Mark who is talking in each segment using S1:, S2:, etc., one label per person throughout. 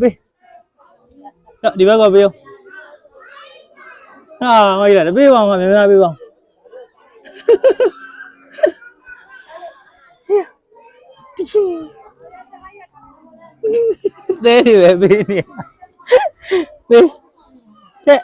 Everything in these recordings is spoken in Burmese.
S1: ပေးဒီဘက်ကပေးအောင်ဟာမကြီးလားပေးပါအောင်မြန်မြန်ပေးပါအောင်တဲနေပဲပေးနေပေးတဲ့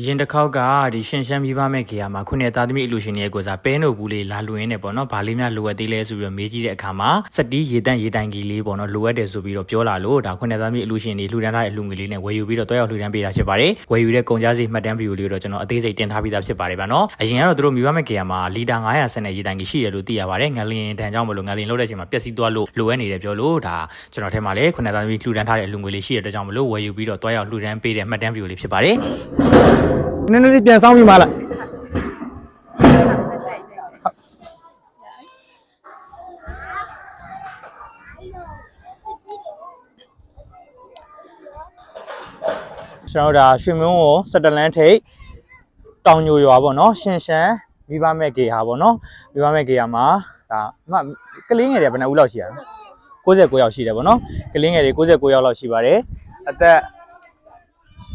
S2: အရင်တစ်ခေါက်ကဒီရှင်ရှမ်းမိဘမဲ့ခေယာမှာခုနှစ်သားသမီးအလူရှင်ရဲ့ကိုစားပဲနို့ဘူးလေးလာလွင်နေပေါ့နော်ဗာလေးများလိုအပ်သေးလဲဆိုပြီးတော့မေးကြည့်တဲ့အခါမှာစက်တီးရေတန့်ရေတိုင်ကြီးလေးပေါ့နော်လိုအပ်တယ်ဆိုပြီးတော့ပြောလာလို့ဒါခုနှစ်သားသမီးအလူရှင်တွေလှူဒန်းထားတဲ့အလူငွေလေးနဲ့ဝယ်ယူပြီးတော့တွဲရောက်လှူဒန်းပေးတာဖြစ်ပါတယ်ဝယ်ယူတဲ့ကုန်ကြမ်းစီမှတ်တမ်းဗီဒီယိုလေးကိုတော့ကျွန်တော်အသေးစိတ်တင်ထားပြီးသားဖြစ်ပါတယ်ဗျာနော်အရင်ကတော့သူတို့မိဘမဲ့ခေယာမှာလီတာ900ဆန်တဲ့ရေတိုင်ကြီးရှိတယ်လို့သိရပါတယ်ငလင်တန်ကြောင့်မလို့ငလင်လို့တဲ့အချိန်မှာပျက်စီးသွားလို့လိုအပ်နေတယ်ပြောလို့ဒါကျွန်တော်ထဲမှာလည်းခုနှစ်သားသမီးလှူဒန်းထားတဲ့အလူငွေလေးရှိတဲ့အတွက်ကြောင့်မလို့ဝယ်ယူပြီးတော့တွဲရောက်လှူဒန်းပေးတဲ့မှတ်တမ်းဗီဒီယိုလေးဖြစ်ပါတယ်
S1: နည်းနည်းလေးပြန်ဆောင်းပြီးမှလားကျွန်တော်တို့ဒါရွှေမင်းကိုစက်တလန်းထိတ်တောင်ညိုရွာပေါ့နော်ရှင်ရှမ်းမိဘမဲ့ကေဟာပေါ့နော်မိဘမဲ့ကေဟာမှာဒါအမကလေးငယ်တွေဘယ်နှဦးလောက်ရှိရလဲ69ယောက်ရှိတယ်ပေါ့နော်ကလေးငယ်တွေ69ယောက်လောက်ရှိပါတယ်အသက်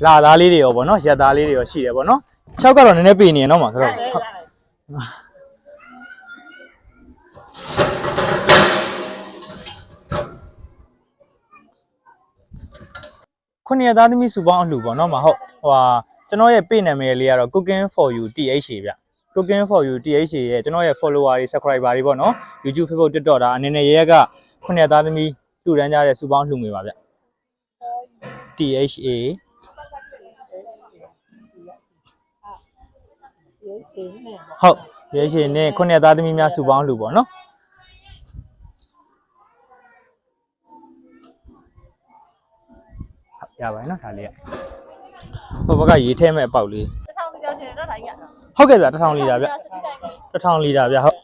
S1: လာသားလေးတွေရောပေါ့နော်ရက်သားလေးတွေရောရှိတယ်ပေါ့နော်6ကတော့နည်းနည်းပေနေရတော့မှာဆိုတော့ဟုတ်ခုနှစ်ရက်သားသမီးစုပေါင်းအလှူပေါ့နော်မဟုတ်ဟိုဟာကျွန်တော်ရဲ့ပေနာမည်လေးကတော့ cooking for you TH ဗျ cooking for you TH ရဲ့ကျွန်တော်ရဲ့ follower တွေ subscriber တွေပေါ့နော် YouTube Facebook TikTok ဒါအနေနဲ့ရဲရက်ကခုနှစ်ရက်သားသမီးလှူဒန်းကြတဲ့စုပေါင်းလှူငွေပါဗျ THA ဟုတ်ရဲရှင်နဲ့ခုနှစ်သားသမီးများစုပေါင်းလှူပေါ့နော်ဟုတ်ရပါတယ်နော်ဒါလေးကဟိုဘက်ကရေးထဲမဲ့အပေါက်လေး
S3: တစ်ထောင်ပြောချင်တော့တိုင်းရ
S1: ဟုတ်ကဲ့ဗျတစ်ထောင်လီတာဗျတစ်ထောင်လီတာဗျဟုတ်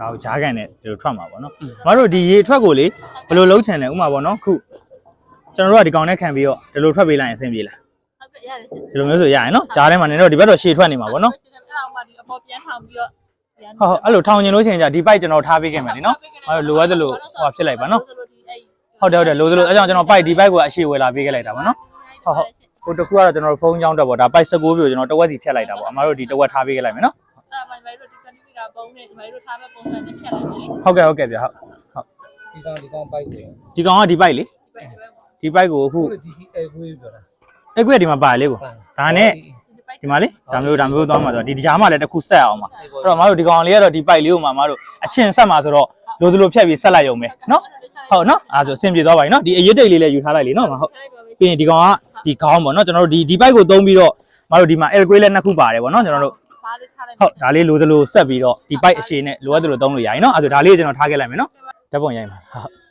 S1: ဒါကိုဂျားကန်နဲ့ဒီလိုထွက်မှာပေါ့နော်။မတို့ဒီရေထွက်ကိုလေဘယ်လိုလုံးချင်လဲဥမာပေါ့နော်ခု ကျွန်တော်တို့ကဒီကောင်နဲ့ခံပြီးတော့ဒီလိုထွက်ပေးလိုက်ရင်အဆင်ပြေလား
S3: ဟုတ်ကဲ့ရတယ်ရှင်
S1: ဒီလိုမျိုးဆိုရရင်နော်ဂျားထဲမှာနင်တို့ဒီဘက်တော့ရှေ့ထွက်နေမှာပေါ့နော်
S3: ရှင်အဲ့ဒါမှဒီအပေါ်ပြန်ထောင်ပြီးတော့ပြန်
S1: ဟုတ်ဟုတ်အဲ့လိုထောင်ကျင်လို့ရှိရင်じゃဒီပိုက်ကျွန်တော်ထားပေးခဲ့မယ်လीနော်။အဲ့လိုလိုအပ်သလိုဟိုဖြစ်လိုက်ပါနော်။ဟုတ်တယ်ဟုတ်တယ်လိုသလိုအဲကြောင့်ကျွန်တော်ပိုက်ဒီပိုက်ကိုအရှေ့ဝယ်လာပေးခဲ့လိုက်တာပေါ့နော်။ဟုတ်ဟုတ်ဟိုတစ်ခုကတော့ကျွန်တော်တို့ဖုန်းကြောင်းတက်ပေါ့ဒါပိုက်16ပြိုကျွန်တော်တဝက်စီဖြတ်လိုက်တာပေါ့အမတို့ဒီတဝက်ထားပေးခဲ့လိုက်မယ်နော်
S3: အဲ့ဒါမှဒီတို့ဒီကနေ့ကပုံနဲ့ဒီတို့ထားမဲ့ပုံစံနဲ့ဖြတ်လိုက်တယ်လေ။
S1: ဟုတ်ကဲ့ဟုတ်ကဲ့ဗျဟုတ်ဟုတ်
S4: ဒီကောင်ဒီကောင်ပိုက်တယ်
S1: ဒီကောင်ကဒီပိုက်လေ
S3: ဒီဘက်ဒီဘက်ပေါ့
S1: ဒီပိုက်ကိုအခု
S4: ခုဒီဒီအဲခွေးပြောတာ
S1: အဲ့ကွက်ဒီမှာပါလေကိုဒါနဲ့ဒီမှာလေဒါမျိုးဒါမျိုးသွားမှာဆိုတော့ဒီဒီကြားမှာလည်းတစ်ခုဆက်အောင်ပါအဲ့တော့မတို့ဒီကောင်လေးကတော့ဒီပိုက်လေးကိုမှမတို့အချင်းဆက်မှာဆိုတော့လိုသလိုဖြတ်ပြီးဆက်လိုက်ရုံပဲနော်ဟုတ်နော်အဲ့ဒါဆိုအဆင်ပြေသွားပါပြီနော်ဒီအရေးတိတ်လေးလည်းယူထားလိုက်လေနော်မဟုတ်ပြီးရင်ဒီကောင်ကဒီခေါင်းပေါ့နော်ကျွန်တော်တို့ဒီဒီပိုက်ကိုသုံးပြီးတော့မတို့ဒီမှာ L ကွေးလည်းနှစ်ခုပါတယ်ပေါ့နော်ကျွန်တော်တို့
S3: ပါလေးထားလိုက်
S1: ဟုတ်ဒါလေးလိုသလိုဆက်ပြီးတော့ဒီပိုက်အရှည်နဲ့လိုအပ်သလိုသုံးလို့ရရင်နော်အဲ့ဒါဒါလေးကိုကျွန်တော်ထားခဲ့လိုက်မယ်နော်ဓာတ်ပုံရိုက်မှာဟုတ်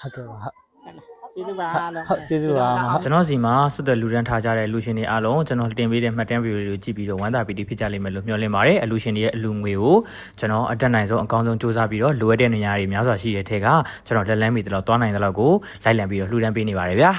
S1: ဟုတ်ကဲ့ပါဟုတ်
S5: ကျေးဇူးပါလို့
S1: ဟုတ်ကျေးဇူးပါမဟုတ်
S2: ကျွန်တော်စီမှာဆက်သွယ်လူရန်ထားကြတဲ့လူရှင်တွေအားလုံးကျွန်တော်တင်ပေးတဲ့မှတ်တမ်းဗီဒီယိုတွေကိုကြည့်ပြီးတော့ဝမ်းသာပီတိဖြစ်ကြလိမ့်မယ်လို့မျှော်လင့်ပါတယ်အလူရှင်တွေရဲ့အလူငွေကိုကျွန်တော်အတက်နိုင်ဆုံးအကောင်းဆုံးစူးစမ်းပြီးတော့လိုအပ်တဲ့နေရာတွေများစွာရှိတဲ့ထက်ကကျွန်တော်လက်လန်းမီတလို့တွားနိုင်တဲ့လောက်ကိုလိုက်လံပြီးတော့လှူဒန်းပေးနေပါတယ်ဗျာ